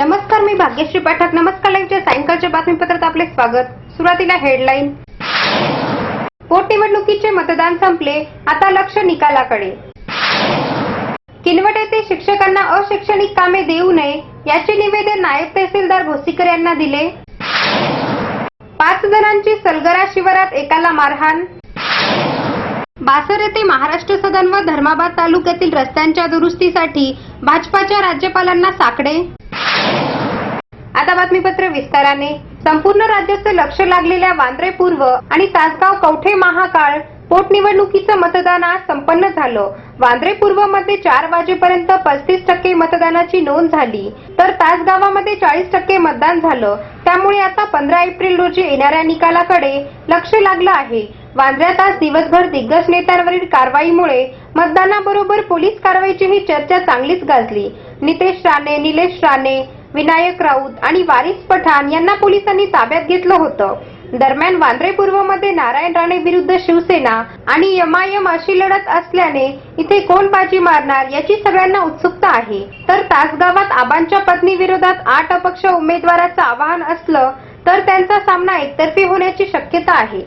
नमस्कार मी भाग्यश्री पाठक. नमस्कार लाईव्हच्या सायंकाळच्या बातमीपत्रात आपले स्वागत. सुरुवातीला हेडलाईन पोटनिवडणुकीचे मतदान संपले. आता लक्ष निकालाकडे. किनवट येथे शिक्षकांना अशैक्षणिक कामे देऊ नये याचे निवेदन नायब तहसीलदार भोसीकर यांना दिले. पाच जणांची सलगरा शिवारात एकाला मारहाण. बासर येथे महाराष्ट्र सदन व धर्माबाद तालुक्यातील रस्त्यांच्या दुरुस्तीसाठी भाजपाच्या राज्यपालांना साकडे. आता बातमीपत्र विस्ताराने. संपूर्ण राज्याचं लक्ष लागलेल्या वांद्रे पूर्व आणि तासगाव कवठे महाकाळ पोटनिवडणुकीचं मतदान आज संपन्न झालं. वांद्रे पूर्वमध्ये चार वाजेपर्यंत पस्तीस टक्के मतदानाची नोंद झाली तर तासगावामध्ये चाळीस टक्के मतदान झालं. त्यामुळे आता पंधरा एप्रिल रोजी येणाऱ्या निकालाकडे लक्ष लागलं आहे. वांद्र्यात आज दिवसभर दिग्गज नेत्यांवरील कारवाईमुळे मतदानाबरोबर पोलीस कारवाईचीही चर्चा चांगलीच गाजली. नितेश राणे निलेश राणे विनायक राऊत आणि वारिस पठाण यांना पोलिसांनी ताब्यात घेतलं होतं. दरम्यान वांद्रे पूर्वमध्ये नारायण राणे विरुद्ध शिवसेना आणि यमायम अशी लढत असल्याने इथे कोण बाजी मारणार याची सगळ्यांना उत्सुकता आहे. तर तासगावात आबांच्या पत्नी विरोधात आठ अपक्ष उमेदवाराचं आवाहन असलं तर त्यांचा सामना एकतर्फी होण्याची शक्यता आहे.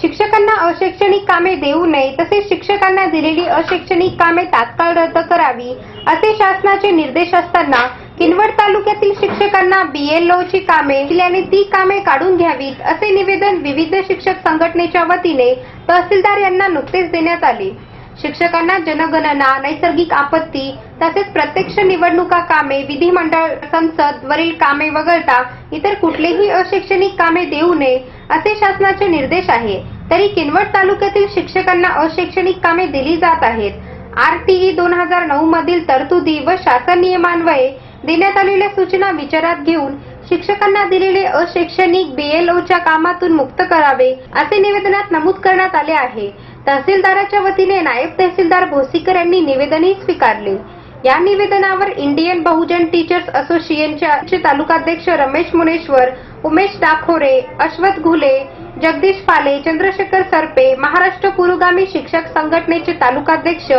शिक्षकांना अशैक्षणिक कामे देऊ नये तसेच शिक्षकांना दिलेली अशैक्षणिक कामे तात्काळ रद्द करावी असे शासनाचे निर्देश असताना किनवट तालुक्यातील शिक्षकांना बीएलओ ची कामे दिल्याने ती कामे काढून घ्यावीत असे निवेदन विविध शिक्षक संघटनेच्या वतीने तहसीलदार यांना नुकतेच देण्यात आले. शिक्षकांना जनगणना नैसर्गिक आपत्ती तसेच प्रत्यक्ष निवडणुका कामे विधिमंडळ संसद वरील कामे वगळता इतर कुठलेही अशैक्षणिक कामे देऊ नये असे शासनाचे निर्देश आहे. तरी किनवट तालुक्यातील शिक्षकांना अशैक्षणिक कामे दिली जात आहेत. आरटीई दोन हजार नऊ मधील तरतुदी व शासन नियमान्वये देण्यात आलेल्या सूचना विचारात घेऊन शिक्षकांना दिलेले अशैक्षणिक बीएलओच्या कामातून मुक्त करावे असे निवेदनात नमूद करण्यात आले आहे. तहसीलदाराच्या वतीने नायब तहसीलदार भोसीकर यांनी निवेदनही स्वीकारले. या निवेदनावर इंडियन बहुजन टीचर्स असोसिएशनचे तालुकाध्यक्ष रमेश मुनेश्वर उमेश दाखोरे अश्वथ घुले जगदीश फाले चंद्रशेखर सरपे महाराष्ट्र पुरोगामी शिक्षक संघटनेचे तालुकाध्यक्ष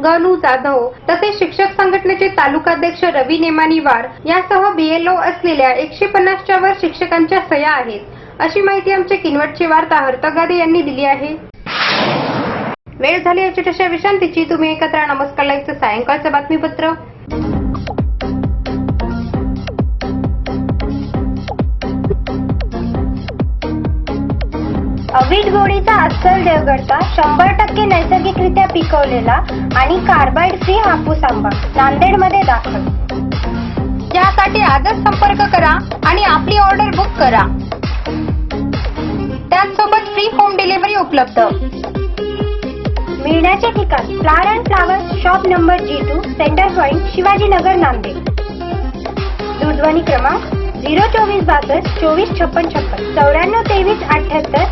गणू जाधव तसेच शिक्षक संघटनेचे तालुकाध्यक्ष रवी नेमानीवार यासह बीएलओ असलेल्या एकशे पन्नासच्या वर शिक्षकांच्या सह्या आहेत. अशी माहिती आमचे किनवटचे वार्ताहर तगादे यांनी दिली आहे. वेळ झाली याची तशा विश्रांतीची. तुम्ही एकत्र नमस्कार. लाईव्हचं सायंकाळचं बातमीपत्र. अवीट गोळीचा अस्सल देवगडचा शंभर टक्के नैसर्गिकरित्या पिकवलेला आणि कार्बाइड फ्री हापूस आंबा नांदेडमध्ये दाखल. यासाठी आजच संपर्क करा आणि आपली ऑर्डर बुक करा. त्याचसोबत फ्री होम डिलिव्हरी उपलब्ध. मिळण्याचे ठिकाण flower and flowers shop number G two centre point Shivajinagar Nanded. दूरध्वनी क्रमांक झिरो चोवीस बासष्ट चोवीस छप्पन छप्पन चौऱ्याण्णव तेवीस अठ्याहत्तर चोपन्न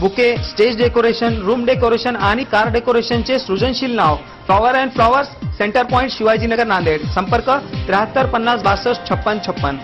bouquet stage decoration room decoration आणि कार डेकोरेशनचे सृजनशील नाव. Flower and flowers centre point Shivajinagar Nanded. संपर्क त्र्याहत्तर पन्नास बासष्ट छप्पन छप्पन.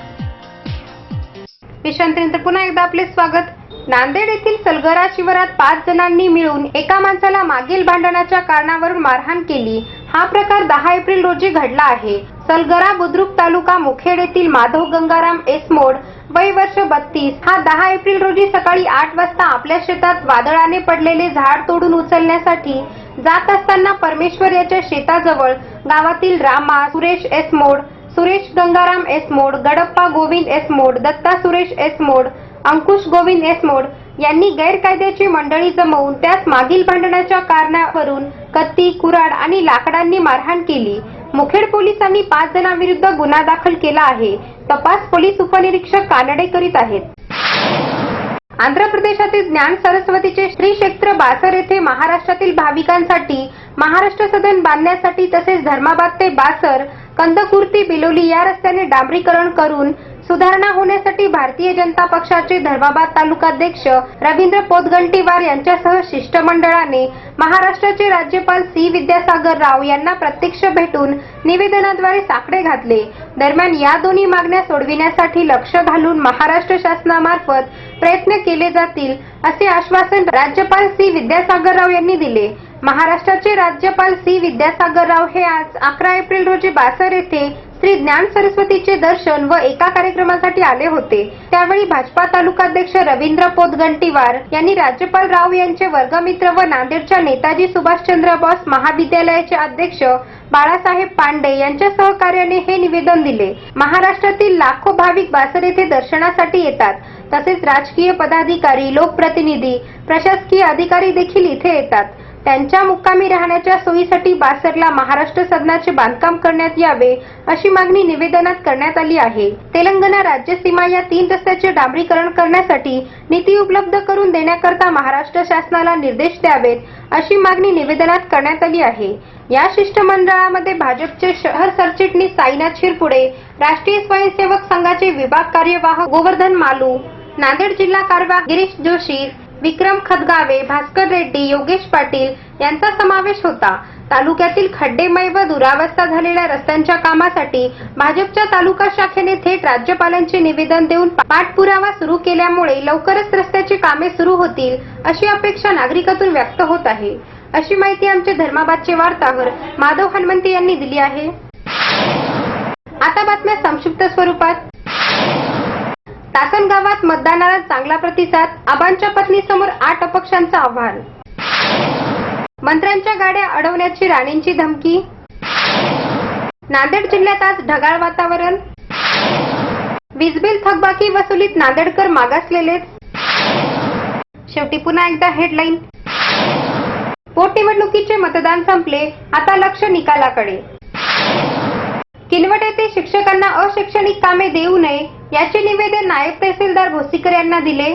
विश्रांतीनंतर पुन्हा एकदा आपले स्वागत. नांदेड येथील सलगरा शिवारात पाच जणांनी मिळून एका माणसाला मागील भांडणाच्या कारणावरून मारहाण केली. हा प्रकार दहा एप्रिल रोजी घडला आहे. सलगरा बुद्रुक तालुका मुखेड येथील माधव गंगाराम एसमोड वय वर्ष बत्तीस. हा दहा एप्रिल रोजी सकाळी आठ वाजता आपल्या शेतात वादळाने पडलेले झाड तोडून उचलण्यासाठी जात असताना परमेश्वर याच्या शेताजवळ गावातील रामा सुरेश एसमोड सुरेश गंगाराम एस मोड गडप्पा गोविंद एस मोड दत्ता सुरेश एस मोड अंकुश गोविंद एस मोड यांनी गैरकायद्याची मंडळी जमवून त्यास मागील भांडणाच्या कारणावरून कत्ती कुऱ्हाड आणि लाकडांनी मारहाण केली. मुखेड पोलिसांनी पाच जणांविरुद्ध गुन्हा दाखल केला आहे. तपास पोलीस उपनिरीक्षक कानडे करीत आहेत. आंध्र प्रदेशातील ज्ञान सरस्वतीचे श्री क्षेत्र बासर येथे महाराष्ट्रातील भाविकांसाठी महाराष्ट्र सदन बांधण्यासाठी तसेच धर्माबाद ते बासर कंदकुर्ती बिलोली या रस्त्याने डांबरीकरण करून सुधारणा होण्यासाठी भारतीय जनता पक्षाचे धर्माबाद तालुकाध्यक्ष रवींद्र पोतगंटीवार यांच्यासह शिष्टमंडळाने महाराष्ट्राचे राज्यपाल सी विद्यासागर राव यांना प्रत्यक्ष भेटून निवेदनाद्वारे साकडे घातले. दरम्यान या दोन्ही मागण्या सोडविण्यासाठी लक्ष घालून महाराष्ट्र शासनामार्फत प्रयत्न केले जातील असे आश्वासन राज्यपाल सी विद्यासागर राव यांनी दिले. महाराष्ट्राचे राज्यपाल सी विद्यासागर राव हे आज अकरा एप्रिल रोजी बासर येथे श्री ज्ञान सरस्वतीचे दर्शन व एका कार्यक्रमासाठी आले होते. त्यावेळी भाजपा तालुकाध्यक्ष रवींद्र पोतगंटीवार यांनी राज्यपाल राव यांचे वर्गमित्र व नांदेडच्या नेताजी सुभाषचंद्र बोस महाविद्यालयाचे अध्यक्ष बाळासाहेब पांडे यांच्या सहकार्याने हे निवेदन दिले. महाराष्ट्रातील लाखो भाविक बासर येथे दर्शनासाठी येतात. तसेच राजकीय पदाधिकारी लोकप्रतिनिधी प्रशासकीय अधिकारी देखील इथे येतात. त्यांच्या मुक्कामी राहण्याच्या सोयीसाठी बासरला महाराष्ट्र सदनाचे बांधकाम करण्यात यावे अशी मागणी निवेदनात करण्यात आली आहे. तेलंगणा राज्य सीमा या तीन रस्त्याचे डांबरीकरण करण्यासाठी निधी उपलब्ध करून देण्याकरता महाराष्ट्र शासनाला निर्देश द्यावेत अशी मागणी निवेदनात करण्यात आली आहे. या शिष्टमंडळामध्ये भाजपचे शहर सरचिटणीस साईनाथ शिरपुडे राष्ट्रीय स्वयंसेवक संघाचे विभाग कार्यवाह गोवर्धन मालू नांदेड जिल्हा कारवा गिरीश जोशी विक्रम खदगावे भास्कर रेड्डी योगेश पाटील यांचा समावेश होता. तालुक्यातील खड्डेमय व दुरावस्था झालेल्या रस्त्यांच्या कामासाठी भाजपच्या तालुका शाखेने थेट राज्यपालांचे निवेदन देऊन पाठपुरावा सुरू केल्यामुळे लवकरच रस्त्याची कामे सुरू होतील अशी अपेक्षा नागरिकातून व्यक्त होत आहे. अशी माहिती आमचे धर्माबादचे वार्ताहर माधव हनुमंते यांनी दिली आहे. आता बातम्या संक्षिप्त स्वरूपात. टाकण गावात मतदानाला चांगला प्रतिसाद आबांच्या पत्नीसमोर आठ अपक्षांचं आव्हान. मंत्र्यांच्या गाड्या अडवण्याची राणींची धमकी. नांदेड जिल्ह्यात आज ढगाळ वातावरण. वीजबिल थकबाकी वसुलीत नांदेडकर मागासलेले शेवटी पुन्हा एकदा हेडलाईन पोटनिवडणुकीचे मतदान संपले आता लक्ष निकालाकडे. किनवट येथे शिक्षकांना अशैक्षणिक कामे देऊ नये याचे निवेदन नायब तहसीलदार भोसीकर यांना दिले.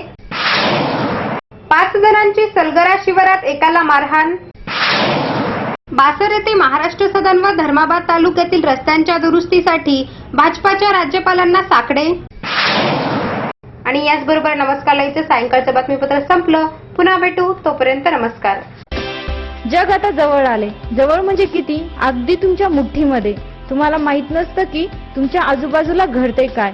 पाच जणांची सलगरा शिवारात एकाला मारहाण. बासर येथे महाराष्ट्र सदन व धर्माबाद तालुक्यातील रस्त्यांच्या दुरुस्तीसाठी भाजपाच्या राज्यपालांना साकडे. आणि याचबरोबर नमस्कार लाईचं सायंकाळचं बातमीपत्र संपलं. पुन्हा भेटू. तोपर्यंत नमस्कार. जग आता जवळ आले. जवळ म्हणजे किती? अगदी तुमच्या मुठ्ठीमध्ये. तुम्हाला माहीत नसतं की तुमच्या आजूबाजूला घडते काय.